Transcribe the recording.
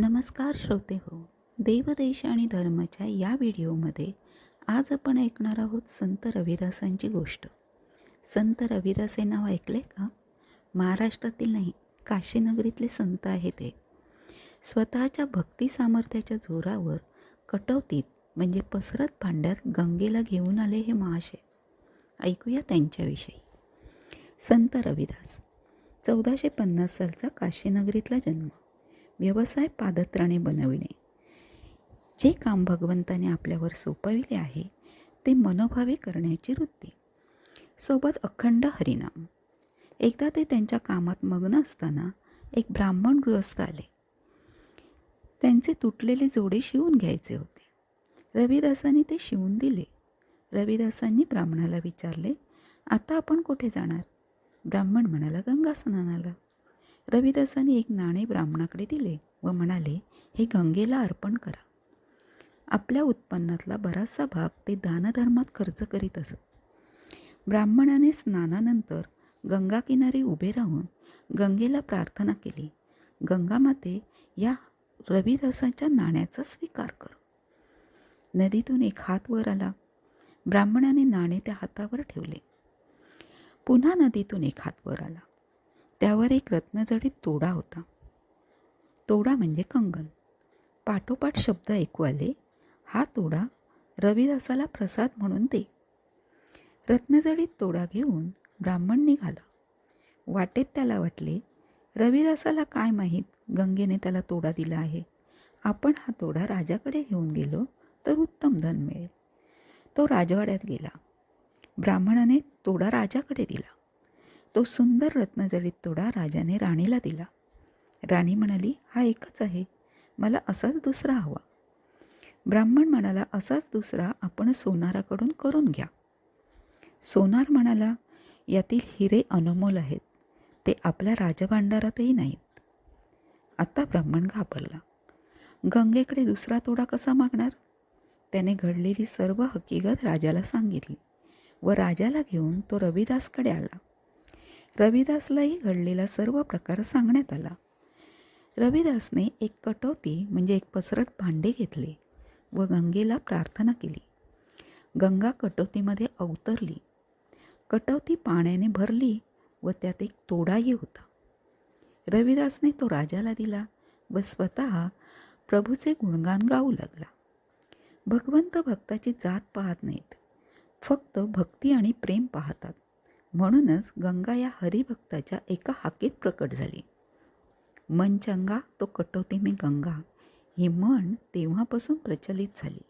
नमस्कार श्रोते हो. देवदेश आणि धर्मच्या या व्हिडिओमध्ये आज आपण ऐकणार आहोत संत रविदासांची गोष्ट. संत रविदास हे नाव ऐकले का? महाराष्ट्रातील नाही काशीनगरीतले संत आहेत ते. स्वतःच्या भक्ती सामर्थ्याच्या जोरावर कटवतीत म्हणजे पसरत भांड्यात गंगेला घेऊन आले हे महाशय ऐकूया त्यांच्याविषयी. संत रविदास चौदाशे पन्नास सालचा काशीनगरीतला जन्म. व्यवसाय पादत्राणे बनविणे. जे काम भगवंताने आपल्यावर सोपविले आहे ते मनोभावे करण्याची वृत्ती. सोबत अखंड हरिनाम. एकदा ते त्यांच्या कामात मग्न असताना एक ब्राह्मण गृहस्थ आले. त्यांचे तुटलेले जोडे शिवून घ्यायचे होते. रविदासांनी ते शिवून दिले. रविदासांनी ब्राह्मणाला विचारले आता आपण कुठे जाणार? ब्राह्मण म्हणाला गंगा स्नानाला रविदासाने एक नाणे ब्राह्मणाकडे दिले व म्हणाले हे गंगेला अर्पण करा. आपल्या उत्पन्नातला बराचसा भाग ते दानधर्मात खर्च करीत असत. ब्राह्मणाने स्नानानंतर गंगाकिनारी उभे राहून गंगेला प्रार्थना केली. गंगामाते या रविदासाच्या नाण्याचा स्वीकार कर. नदीतून एक हात वर आला. ब्राह्मणाने नाणे त्या हातावर ठेवले. पुन्हा नदीतून एक हात वर आला. त्यावर एक रत्नजडीत तोडा होता. तोडा म्हणजे कंगन पाठोपाठ शब्द ऐकू आले हा तोडा रविदासाला प्रसाद म्हणून दे. रत्नजडीत तोडा घेऊन ब्राह्मण निघाला. वाटेत त्याला वाटले रविदासाला काय माहीत गंगेने त्याला तोडा दिला आहे? आपण हा तोडा राजाकडे घेऊन गेलो तर उत्तम धन मिळेल. तो राजवाड्यात गेला. ब्राह्मणाने तोडा राजाकडे दिला. तो सुंदर रत्नजडीत तोडा राजाने राणीला दिला. राणी म्हणाली हा एकच आहे. मला असाच दुसरा हवा. ब्राह्मण म्हणाला असाच दुसरा आपण सोनाराकडून करून घ्या. सोनार म्हणाला यातील हिरे अनमोल आहेत. ते आपल्या राजभांडारातही नाहीत. आता ब्राह्मण घाबरला. गंगेकडे दुसरा तोडा कसा मागणार? त्याने घडलेली सर्व हकीकत राजाला सांगितली व राजाला घेऊन तो रविदासकडे आला. रविदासलाही घडलेला सर्व प्रकार सांगण्यात आला. रविदासने एक कटोती म्हणजे एक पसरट भांडे घेतले व गंगेला प्रार्थना केली. गंगा कटोतीमध्ये अवतरली. कटोती पाण्याने भरली व त्यात एक तोडाही होता. रविदासने तो राजाला दिला व स्वतः प्रभूचे गुणगान गाऊ लागला. भगवंत भक्ताची जात पाहत नाहीत. फक्त भक्ती आणि प्रेम पाहतात. म्हणूनच गंगा या हरिभक्ताच्या एका हाकीत प्रकट झाली. मन चंगा तो कटोते मी गंगा. ही म्हण तेव्हापासून प्रचलित झाली.